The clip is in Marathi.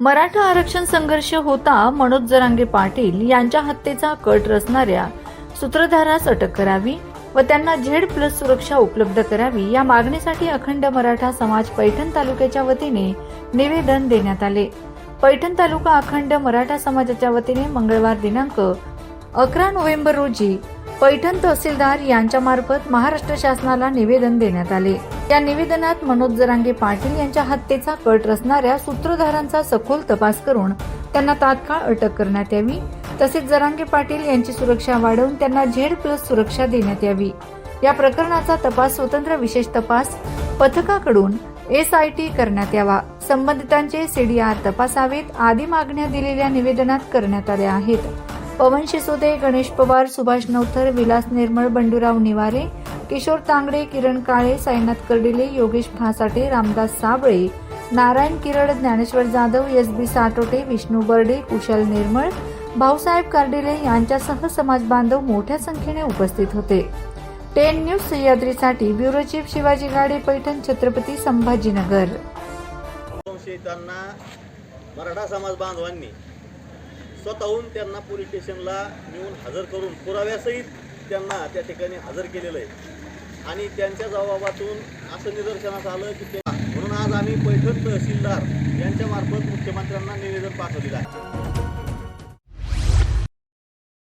मराठा आरक्षण संघर्ष होता मनोज जरांगे पाटील यांच्या हत्येचा कट रचणाऱ्या सूत्रधारास अटक करावी व त्यांना झेड प्लस सुरक्षा उपलब्ध करावी या मागणीसाठी अखंड मराठा समाज पैठण तालुक्याच्या वतीने निवेदन देण्यात आले. पैठण तालुका अखंड मराठा समाजाच्या वतीने मंगळवार दिनांक अकरा नोव्हेंबर रोजी पैठण तहसीलदार यांच्यामार्फत महाराष्ट्र शासनाला निवेदन देण्यात आले. या निवेदनात मनोज जरांगे पाटील यांच्या हत्येचा कट रचणाऱ्या सूत्रधारांचा सखोल तपास करून त्यांना तात्काळ अटक करण्यात यावी. तसेच जरांगे पाटील यांची सुरक्षा वाढवून त्यांना झेड प्लस सुरक्षा देण्यात यावी. या प्रकरणाचा तपास स्वतंत्र विशेष तपास पथकाकडून एस आय टी करण्यात यावा. संबंधितांचे सीडीआर तपासावेत आदी मागण्या दिलेल्या निवेदनात करण्यात आल्या आहेत. पवन शिसोदे गणेश पवार सुभाष नवथर विलास निर्मळ बंडूराव निवारे किशोर तांगडे किरण काळे साईनाथ कर्डिले योगेश फासाटे रामदास साबळे नारायण किरड ज्ञानेश्वर जाधव एस बी साटोटे विष्णू बर्डे कुशल निर्मळ भाऊसाहेब कार्डिले यांच्यासह समाज बांधव मोठ्या संख्येने उपस्थित होते. टेन न्यूज सह्याद्रीसाठी ब्युरो चीफ शिवाजी गाडे पैठण छत्रपती संभाजीनगर. मराठा समाज बांधवांनी स्वतःहून त्यांना पोलीस स्टेशनला नेऊन हजर करून पुराव्यासहित त्यांना त्या ठिकाणी हजर केलेलं आहे. आणि त्यांच्या जबाबातून असं निदर्शनास आलं की ते म्हणून आज आम्ही पैठण तहसीलदार यांच्यामार्फत मुख्यमंत्र्यांना निवेदन पाठवलेलं आहे.